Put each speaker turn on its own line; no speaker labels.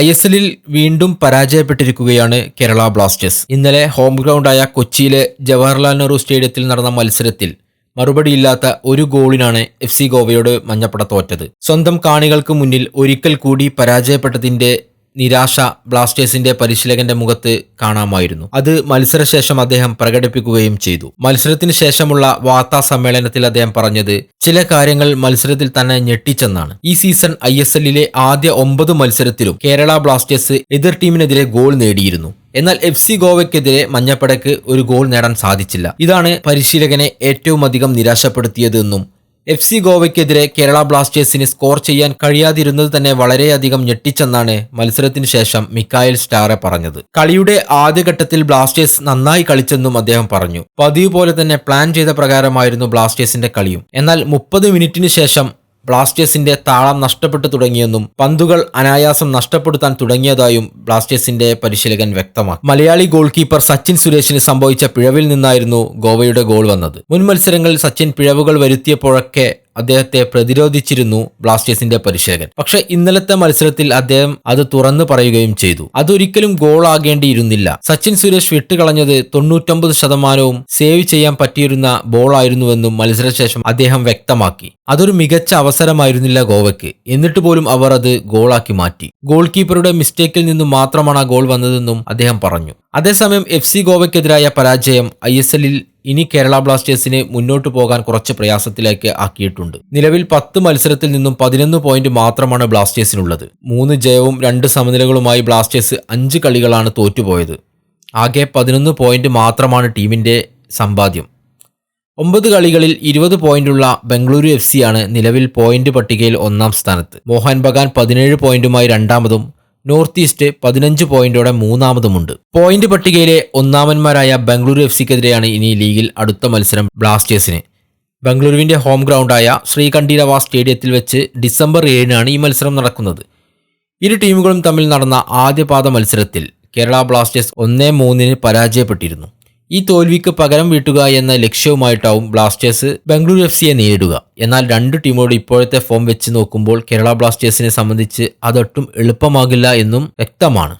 I S എല്ലിൽ വീണ്ടും പരാജയപ്പെട്ടിരിക്കുകയാണ് കേരള ബ്ലാസ്റ്റേഴ്സ്. ഇന്നലെ ഹോം ഗ്രൗണ്ടായ കൊച്ചിയിലെ ജവഹർലാൽ നെഹ്റു സ്റ്റേഡിയത്തിൽ നടന്ന മത്സരത്തിൽ മറുപടിയില്ലാത്ത ഒരു ഗോളിനാണ് എഫ് സി ഗോവയോട് മഞ്ഞപ്പട തോറ്റത്. സ്വന്തം കാണികൾക്ക് മുന്നിൽ ഒരിക്കൽ കൂടി പരാജയപ്പെട്ടതിന്റെ നിരാശ ബ്ലാസ്റ്റേഴ്സിന്റെ പരിശീലകന്റെ മുഖത്ത് കാണാമായിരുന്നു. അത് മത്സരശേഷം അദ്ദേഹം പ്രകടിപ്പിക്കുകയും ചെയ്തു. മത്സരത്തിന് ശേഷമുള്ള വാർത്താ സമ്മേളനത്തിൽ അദ്ദേഹം പറഞ്ഞത് ചില കാര്യങ്ങൾ മത്സരത്തിൽ തന്നെ ഞെട്ടിച്ചെന്നാണ്. ഈ സീസൺ ഐ എസ് എല്ലിലെ ആദ്യ ഒമ്പത് മത്സരത്തിലും കേരള ബ്ലാസ്റ്റേഴ്സ് എതിർ ടീമിനെതിരെ ഗോൾ നേടിയിരുന്നു. എന്നാൽ എഫ് സി ഗോവയ്ക്കെതിരെ മഞ്ഞപ്പടയ്ക്ക് ഒരു ഗോൾ നേടാൻ സാധിച്ചില്ല. ഇതാണ് പരിശീലകനെ ഏറ്റവും അധികം നിരാശപ്പെടുത്തിയതെന്നും എഫ് സി ഗോവയ്ക്കെതിരെ കേരള ബ്ലാസ്റ്റേഴ്സിന് സ്കോർ ചെയ്യാൻ കഴിയാതിരുന്നത് തന്നെ വളരെയധികം ഞെട്ടിച്ചെന്നാണ് മത്സരത്തിന് ശേഷം മിക്കായൽ സ്റ്റാറെ പറഞ്ഞത്. കളിയുടെ ആദ്യഘട്ടത്തിൽ ബ്ലാസ്റ്റേഴ്സ് നന്നായി കളിച്ചെന്നും അദ്ദേഹം പറഞ്ഞു. പതിവ് പോലെ തന്നെ പ്ലാൻ ചെയ്ത പ്രകാരമായിരുന്നു ബ്ലാസ്റ്റേഴ്സിന്റെ കളിയും. എന്നാൽ മുപ്പത് മിനിറ്റിന് ശേഷം ബ്ലാസ്റ്റേഴ്സിന്റെ താളം നഷ്ടപ്പെട്ടു തുടങ്ങിയെന്നും പന്തുകൾ അനായാസം നഷ്ടപ്പെടുത്താൻ തുടങ്ങിയതായും ബ്ലാസ്റ്റേഴ്സിന്റെ പരിശീലകൻ വ്യക്തമാക്കി. മലയാളി ഗോൾ കീപ്പർ സച്ചിൻ സുരേഷിന് സംഭവിച്ച പിഴവിൽ നിന്നായിരുന്നു ഗോവയുടെ ഗോൾ വന്നത്. മുൻ മത്സരങ്ങളിൽ സച്ചിൻ പിഴവുകൾ വരുത്തിയപ്പോഴൊക്കെ അദ്ദേഹത്തെ പ്രതിരോധിച്ചിരുന്നു ബ്ലാസ്റ്റേഴ്സിന്റെ പരിശീലകൻ. പക്ഷെ ഇന്നലത്തെ മത്സരത്തിൽ അദ്ദേഹം അത് തുറന്നു പറയുകയും ചെയ്തു. അതൊരിക്കലും ഗോൾ ആകേണ്ടിയിരുന്നില്ല. സച്ചിൻ സുരേഷ് വിട്ടുകളഞ്ഞത് തൊണ്ണൂറ്റൊമ്പത് ശതമാനവും സേവ് ചെയ്യാൻ പറ്റിയിരുന്ന ബോളായിരുന്നുവെന്നും മത്സരശേഷം അദ്ദേഹം വ്യക്തമാക്കി. അതൊരു മികച്ച അവസരമായിരുന്നില്ല ഗോവയ്ക്ക്. എന്നിട്ട് പോലും അവർ അത് ഗോളാക്കി മാറ്റി. ഗോൾ കീപ്പറുടെ മിസ്റ്റേക്കിൽ നിന്നും മാത്രമാണ് ആ ഗോൾ വന്നതെന്നും അദ്ദേഹം പറഞ്ഞു. അതേസമയം എഫ് സി ഗോവയ്ക്കെതിരായ പരാജയം ഐ എസ് എല്ലിൽ ഇനി കേരള ബ്ലാസ്റ്റേഴ്സിനെ മുന്നോട്ടു പോകാൻ കുറച്ച് പ്രയാസത്തിലേക്ക് ആക്കിയിട്ടുണ്ട്. നിലവിൽ പത്ത് മത്സരത്തിൽ നിന്നും പതിനൊന്ന് പോയിന്റ് മാത്രമാണ് ബ്ലാസ്റ്റേഴ്സിനുള്ളത്. മൂന്ന് ജയവും രണ്ട് സമനിലകളുമായി ബ്ലാസ്റ്റേഴ്സ് അഞ്ച് കളികളാണ് തോറ്റുപോയത്. ആകെ പതിനൊന്ന് പോയിന്റ് മാത്രമാണ് ടീമിന്റെ സമ്പാദ്യം. ഒമ്പത് കളികളിൽ ഇരുപത് പോയിന്റുള്ള ബംഗളൂരു എഫ് സിയാണ് നിലവിൽ പോയിന്റ് പട്ടികയിൽ ഒന്നാം സ്ഥാനത്ത്. മോഹൻ ബഗാൻ പതിനേഴ് പോയിന്റുമായി രണ്ടാമതും നോർത്ത് ഈസ്റ്റ് പതിനഞ്ച് പോയിന്റോടെ മൂന്നാമതുമുണ്ട്. പോയിന്റ് പട്ടികയിലെ ഒന്നാമന്മാരായ ബംഗളൂരു എഫ് സിക്കെതിരെയാണ് ഇനി ലീഗിൽ അടുത്ത മത്സരം ബ്ലാസ്റ്റേഴ്സിന്. ബംഗളൂരുവിന്റെ ഹോം ഗ്രൗണ്ടായ ശ്രീകണ്ഠീരവ സ്റ്റേഡിയത്തിൽ വെച്ച് ഡിസംബർ ഏഴിനാണ് ഈ മത്സരം നടക്കുന്നത്. ഇരു ടീമുകളും തമ്മിൽ നടന്ന ആദ്യപാദ മത്സരത്തിൽ കേരള ബ്ലാസ്റ്റേഴ്സ് ഒന്നേ മൂന്നിന് പരാജയപ്പെട്ടിരുന്നു. ഈ തോൽവിക്ക് പകരം വീട്ടുക എന്ന ലക്ഷ്യവുമായിട്ടാവും ബ്ലാസ്റ്റേഴ്സ് ബംഗളൂരു എഫ് സിയെ നേരിടുക. എന്നാൽ രണ്ട് ടീമോട് ഇപ്പോഴത്തെ ഫോം വെച്ച് നോക്കുമ്പോൾ കേരള ബ്ലാസ്റ്റേഴ്സിനെ സംബന്ധിച്ച് അതൊട്ടും എളുപ്പമാകില്ല എന്നും വ്യക്തമാണ്.